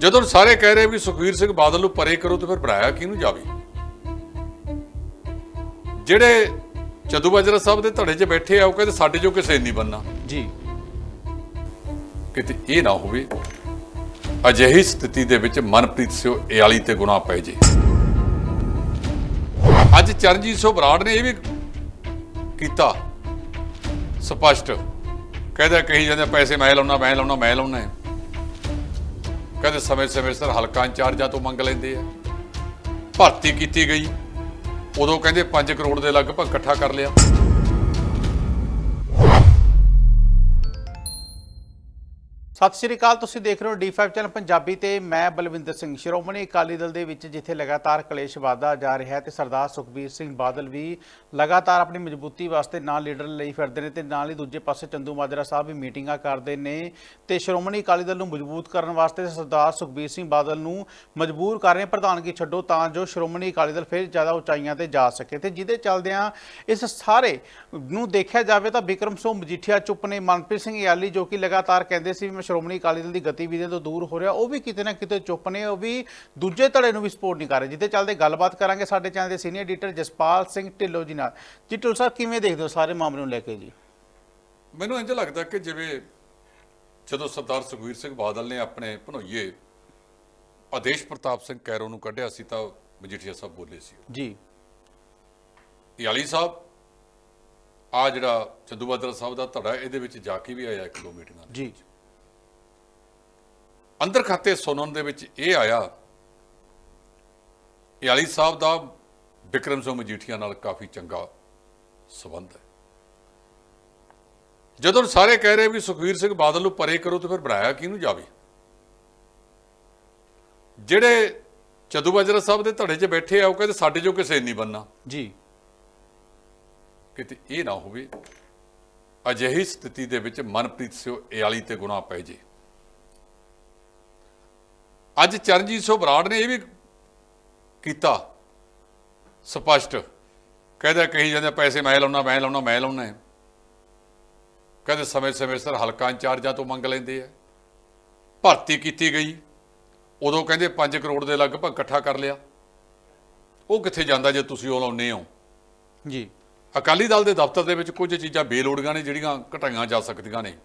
ਜਦੋਂ ਸਾਰੇ ਕਹਿ ਰਹੇ ਵੀ ਸੁਖਵੀਰ ਸਿੰਘ ਬਾਦਲ ਨੂੰ ਪਰੇ ਕਰੋ ਤੇ ਫਿਰ ਬਣਾਇਆ ਕਿਹਨੂੰ ਜਾਵੇ? ਜਿਹੜੇ ਚੰਦੂ ਬਾਜਰਾ ਸਾਹਿਬ ਦੇ ਧੜੇ 'ਚ ਬੈਠੇ ਆ ਉਹ ਕਹਿੰਦੇ ਸਾਡੇ ਜੋ ਕਿਸੇ ਨਹੀਂ ਬੰਨਾ ਜੀ। ਕਿਤੇ ਇਹ ਨਾ ਹੋਵੇ ਅਜਿਹੀ ਸਥਿਤੀ ਦੇ ਵਿੱਚ ਮਨਪ੍ਰੀਤ ਸਿੰਘ ਇਆਲੀ ਤੇ ਗੁਨਾਹ ਪੈ ਜੇ। ਅੱਜ ਚਰਨਜੀਤ ਸਿੰਘ ਬਰਾੜ ਨੇ ਇਹ ਵੀ ਕੀਤਾ। ਸਪਸ਼ਟ। ਕਹਿੰਦਾ ਕਹੀ ਜਾਂਦੇ ਪੈਸੇ ਮੈਂ ਲਾਉਣਾ ਮੈਂ ਲਾਉਣਾ ਮੈਂ ਲਾਉਣਾ। ਕਹਿੰਦੇ ਸਮੇਂ ਸਮੇਂ ਸਿਰ ਹਲਕਾ ਇੰਚਾਰਜਾਂ ਤੋਂ ਮੰਗ ਲੈਂਦੇ ਆ। ਭਰਤੀ ਕੀਤੀ ਗਈ। ਉਦੋਂ ਕਹਿੰਦੇ 5 ਕਰੋੜ ਦੇ ਲਗਭਗ ਇਕੱਠਾ ਕਰ ਲਿਆ। ਸਤਿ ਸ਼੍ਰੀ ਅਕਾਲ, ਤੁਸੀਂ ਦੇਖ ਰਹੇ ਹੋ D5 ਚੈਨਲ ਪੰਜਾਬੀ ਤੇ ਮੈਂ ਬਲਵਿੰਦਰ ਸਿੰਘ ਸ਼੍ਰੋਮਣੀ ਅਕਾਲੀ ਦਲ ਦੇ ਵਿੱਚ, ਜਿੱਥੇ ਲਗਾਤਾਰ ਕਲੇਸ਼ ਵਾਧਾ ਜਾ ਰਿਹਾ ਹੈ ਤੇ ਸਰਦਾਰ ਸੁਖਬੀਰ ਸਿੰਘ ਬਾਦਲ ਵੀ ਲਗਾਤਾਰ ਆਪਣੀ ਮਜ਼ਬੂਤੀ ਵਾਸਤੇ ਨਾਲ ਲੀਡਰ ਲਈ ਫਿਰਦੇ ਨੇ ਤੇ ਨਾਲ ਹੀ ਦੂਜੇ ਪਾਸੇ ਚੰਦੂ ਮਾਜਰਾ ਸਾਹਿਬ ਵੀ ਮੀਟਿੰਗਾਂ ਕਰਦੇ ਨੇ ਤੇ ਸ਼੍ਰੋਮਣੀ ਅਕਾਲੀ ਦਲ ਨੂੰ ਮਜ਼ਬੂਤ ਕਰਨ ਵਾਸਤੇ ਸਰਦਾਰ ਸੁਖਬੀਰ ਸਿੰਘ ਬਾਦਲ ਨੂੰ ਮਜਬੂਰ ਕਰ ਰਹੇ ਪ੍ਰਧਾਨਗੀ ਛੱਡੋ ਤਾਂ ਜੋ ਸ਼੍ਰੋਮਣੀ ਅਕਾਲੀ ਦਲ ਫਿਰ ਜ਼ਿਆਦਾ ਉਚਾਈਆਂ ਤੇ ਜਾ ਸਕੇ ਤੇ ਜਿਹਦੇ ਚੱਲਦਿਆਂ ਇਸ ਸਾਰੇ ਨੂੰ ਦੇਖਿਆ ਜਾਵੇ ਤਾਂ ਬਿਕਰਮ ਸਿੰਘ ਮਜੀਠੀਆ ਚੁੱਪ ਨੇ। ਮਨਪ੍ਰੀਤ ਸਿੰਘ ਯਾਲੀ ਜੋ ਕਿ ਲਗਾਤਾਰ ਕਹਿੰਦੇ ਸੀ ਵੀ ਸ਼੍ਰੋਮਣੀ ਅਕਾਲੀ ਦਲ ਦੀ ਗਤੀਵਿਧੀਆਂ ਤੋਂ ਦੂਰ ਹੋ ਰਿਹਾ ਉਹ ਵੀ ਕਿਤੇ ਨਾ ਕਿਤੇ ਚੁੱਪ ਨੇ ਉਹ ਵੀ ਦੂਜੇ ਧੜੇ ਨੂੰ ਵੀ ਸਪੋਰਟ ਨਹੀਂ ਕਰ ਰਹੇ। ਜਿਹਦੇ ਚੱਲਦੇ ਗੱਲਬਾਤ ਕਰਾਂਗੇ ਸਾਡੇ ਚੈਨਲ ਦੇ ਸੀਨੀਅਰ ਐਡੀਟਰ ਜਸਪਾਲ ਸਿੰਘ ਢਿੱਲੋਂ ਜੀ ਨਾਲ। ਜੀ ਢਿੱਲੋਂ ਸਾਹਿਬ ਕਿਵੇਂ ਦੇਖਦੇ ਹੋ ਸਾਰੇ ਮਾਮਲੇ ਨੂੰ ਲੈ ਕੇ ਜੀ? ਮੈਨੂੰ ਇੰਜ ਲੱਗਦਾ ਕਿ ਜਿਵੇਂ ਜਦੋਂ ਸਰਦਾਰ ਸੁਖਵੀਰ ਸਿੰਘ ਬਾਦਲ ਨੇ ਆਪਣੇ ਭਨੋਈਏ ਆਦੇਸ਼ ਪ੍ਰਤਾਪ ਸਿੰਘ ਕੈਰੋ ਨੂੰ ਕੱਢਿਆ ਸੀ ਤਾਂ ਮਜੀਠੀਆ ਸਾਹਿਬ ਬੋਲੇ ਸੀ। ਜੀ। ਯਾਲੀ ਸਾਹਿਬ ਆ ਜਿਹੜਾ ਚੰਦੂ ਬਾਦਲ ਸਾਹਿਬ ਦਾ ਧੜਾ ਇਹਦੇ ਵਿੱਚ ਜਾ ਕੇ ਵੀ ਆਇਆ ਇੱਕ ਦੋ ਮੀਟਿੰਗਾਂ ਜੀ। ਅੰਦਰ ਖਾਤੇ ਸੁਣਨ ਦੇ ਵਿੱਚ ਇਹ ਆਇਆ ਯਾਲੀ ਸਾਹਿਬ ਦਾ ਵਿਕਰਮ ਸਿੰਘ ਮਜੀਠੀਆ ਨਾਲ ਕਾਫੀ ਚੰਗਾ ਸਬੰਧ ਹੈ। ਜਦੋਂ ਸਾਰੇ ਕਹਿ ਰਹੇ ਵੀ ਸੁਖਵੀਰ ਸਿੰਘ ਬਾਦਲ ਨੂੰ ਪਰੇ ਕਰੋ ਤੇ ਫਿਰ ਬਣਾਇਆ ਕਿਹਨੂੰ ਜਾਵੇ? ਜਿਹੜੇ ਚੰਦੂ ਬਾਜਰਾ ਸਾਹਿਬ ਦੇ ਧੜੇ 'ਚ ਬੈਠੇ ਆ ਉਹ ਕਹਿੰਦੇ ਸਾਡੇ ਜੋ ਕਿਸੇ ਨਹੀਂ ਬੰਨਾ ਜੀ। ਕਿਤੇ ਇਹ ਨਾ ਹੋਵੇ ਅਜਿਹੀ ਸਥਿਤੀ ਦੇ ਵਿੱਚ ਮਨਪ੍ਰੀਤ ਸਿੰਘ ਇਆਲੀ ਤੇ ਗੁਨਾਹ ਪੈ ਜੇ। ਅੱਜ ਚਰਨਜੀਤ ਸਿੰਘ ਬਰਾੜ ਨੇ ਇਹ ਵੀ ਕੀਤਾ ਸਪਸ਼ਟ। ਕਹਿੰਦਾ ਕਹੀ ਜਾਂਦੇ ਪੈਸੇ ਮੈਂ ਲਾਉਣਾ ਮੈਂ ਲਾਉਣਾ ਮੈਂ ਲਾਉਣਾ ਕਹਿੰਦੇ ਸਮੇਂ ਸਮੇਂ ਸਿਰ ਹਲਕਾ ਇੰਚਾਰਜਾਂ ਤੋਂ ਮੰਗ ਲੈਂਦੇ ਆ। ਭਰਤੀ ਕੀਤੀ ਗਈ। ਉਦੋਂ ਕਹਿੰਦੇ 5 ਕਰੋੜ ਦੇ ਲਗਭਗ ਇਕੱਠਾ ਕਰ ਲਿਆ। ਉਹ ਕਿੱਥੇ ਜਾਂਦਾ ਜੇ ਤੁਸੀਂ ਉਹ ਲਾਉਨੇ ਹੋ? ਜੀ। ਅਕਾਲੀ ਦਲ ਦੇ ਦਫ਼ਤਰ ਦੇ ਵਿੱਚ ਕੁਝ ਚੀਜ਼ਾਂ ਬੇਲੋੜੀਆਂ ਨੇ ਜਿਹੜੀਆਂ ਘਟਾਈਆਂ ਜਾ ਸਕਦੀਆਂ ਨੇ।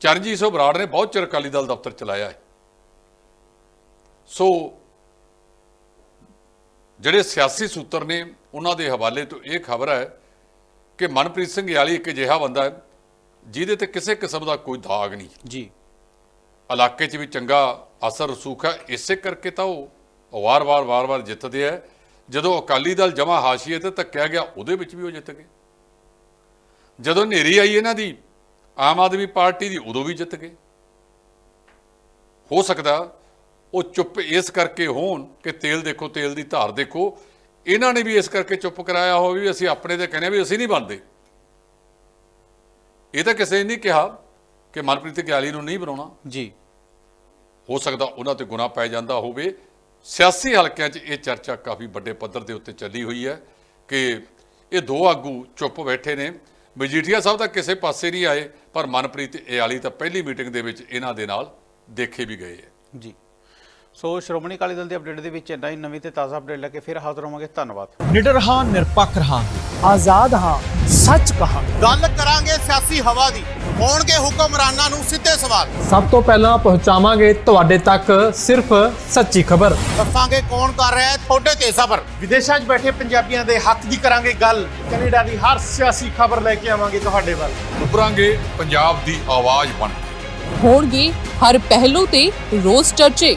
ਚਰਨਜੀਤ ਸਿੰਘ ਬਰਾੜ ਨੇ ਬਹੁਤ ਚਿਰ ਅਕਾਲੀ ਦਲ ਦਫ਼ਤਰ ਚਲਾਇਆ ਹੈ। ਸੋ ਜਿਹੜੇ ਸਿਆਸੀ ਸੂਤਰ ਨੇ ਉਹਨਾਂ ਦੇ ਹਵਾਲੇ ਤੋਂ ਇਹ ਖਬਰ ਹੈ ਕਿ ਮਨਪ੍ਰੀਤ ਸਿੰਘ ਯਾਲੀ ਇੱਕ ਅਜਿਹਾ ਬੰਦਾ ਹੈ ਜਿਹਦੇ ਤੇ ਕਿਸੇ ਕਿਸਮ ਦਾ ਕੋਈ ਦਾਗ ਨਹੀਂ। ਜੀ। ਇਲਾਕੇ 'ਚ ਵੀ ਚੰਗਾ ਅਸਰ ਰਸੂਖ ਹੈ ਇਸੇ ਕਰਕੇ ਤਾਂ ਉਹ ਵਾਰ-ਵਾਰ ਵਾਰ-ਵਾਰ ਜਿੱਤਦੇ ਆ। ਜਦੋਂ ਅਕਾਲੀ ਦਲ ਜਮਾ ਹਾਸ਼ੀਏ ਤੇ ਧੱਕਿਆ ਗਿਆ ਉਹਦੇ ਵਿੱਚ ਵੀ ਉਹ ਜਿੱਤ ਗਏ। ਜਦੋਂ ਨੇਰੀ ਆਈ ਇਹਨਾਂ ਦੀ ਆਮ ਆਦਮੀ ਪਾਰਟੀ ਦੀ ਉਦੋਂ ਵੀ ਜਿੱਤ ਗਏ। ਹੋ ਸਕਦਾ ਉਹ ਚੁੱਪ ਇਸ ਕਰਕੇ ਹੋਣ ਕਿ ਤੇਲ ਦੇਖੋ ਤੇਲ ਦੀ ਧਾਰ ਦੇਖੋ। ਇਹਨਾਂ ਨੇ ਵੀ ਇਸ ਕਰਕੇ ਚੁੱਪ ਕਰਾਇਆ ਹੋਵੇ ਵੀ ਅਸੀਂ ਆਪਣੇ ਤੇ ਕਹਿੰਦੇ ਵੀ ਅਸੀਂ ਨਹੀਂ ਬਣਦੇ। ਇਹ ਤਾਂ ਕਿਸੇ ਨੇ ਨਹੀਂ ਕਿਹਾ ਕਿ ਮਨਪ੍ਰੀਤ ਗਿਆਲੀ ਨੂੰ ਨਹੀਂ ਬਣਾਉਣਾ। ਜੀ। ਹੋ ਸਕਦਾ ਉਹਨਾਂ ਤੇ ਗੁਨਾਹ ਪੈ ਜਾਂਦਾ ਹੋਵੇ। ਸਿਆਸੀ ਹਲਕਿਆਂ 'ਚ ਇਹ ਚਰਚਾ ਕਾਫੀ ਵੱਡੇ ਪੱਧਰ ਦੇ ਉੱਤੇ ਚੱਲੀ ਹੋਈ ਹੈ ਕਿ ਇਹ ਦੋ ਆਗੂ ਚੁੱਪ ਬੈਠੇ ਨੇ। ਮਜੀਠੀਆ ਸਾਹਿਬ ਤਾਂ ਕਿਸੇ ਪਾਸੇ ਨਹੀਂ ਆਏ ਪਰ ਮਨਪ੍ਰੀਤ ਇਆਲੀ ਤਾਂ ਪਹਿਲੀ ਮੀਟਿੰਗ ਦੇ ਵਿੱਚ ਇਹਨਾਂ ਦੇ ਨਾਲ ਦੇਖੇ ਵੀ ਗਏ ਹੈ। ਜੀ। ਸੋ ਸ਼੍ਰੋਮਣੀ ਅਕਾਲੀ ਦਲ ਦੇ ਅਪਡੇਟ ਦੇ ਵਿੱਚ ਇੰਨਾ ਹੀ ਨਵੀਂ ਤੇ ਤਾਜ਼ਾ ਅਪਡੇਟ ਲੈ ਕੇ ਫਿਰ ਹਾਜ਼ਰ ਹੋਵਾਂਗੇ। ਧੰਨਵਾਦ। ਨਿਡਰ ਹਾਂ ਨਿਰਪੱਖ ਰਹਾਂਗੇ। ਆਜ਼ਾਦ ਹਾਂ ਸੱਚ ਕਹਾਂ ਗੱਲ ਕਰਾਂਗੇ ਸਿਆਸੀ ਹਵਾ ਦੀ। ਹੋਣਗੇ ਹੁਕਮਰਾਨਾਂ ਨੂੰ ਸਿੱਧੇ ਸਵਾਲ। ਸਭ ਤੋਂ ਪਹਿਲਾਂ ਪਹੁੰਚਾਵਾਂਗੇ ਤੁਹਾਡੇ ਤੱਕ ਸਿਰਫ ਸੱਚੀ ਖਬਰ। ਦੱਸਾਂਗੇ ਕੌਣ ਕਰ ਰਿਹਾ ਹੈ ਤੁਹਾਡੇ ਤੇ ਸਬਰ। ਵਿਦੇਸ਼ਾਂ 'ਚ ਬੈਠੇ ਪੰਜਾਬੀਆਂ ਦੇ ਹੱਕ ਦੀ ਕਰਾਂਗੇ ਗੱਲ। ਕੈਨੇਡਾ ਦੀ ਹਰ ਸਿਆਸੀ ਖਬਰ ਲੈ ਕੇ ਆਵਾਂਗੇ ਤੁਹਾਡੇ ਵੱਲ। ਉੱਭਰਾਂਗੇ ਪੰਜਾਬ ਦੀ ਆਵਾਜ਼ ਬਣ ਹੋਣਗੇ ਹਰ ਪਹਿਲੂ ਤੇ ਰੋਜ਼ ਚਰਚੇ।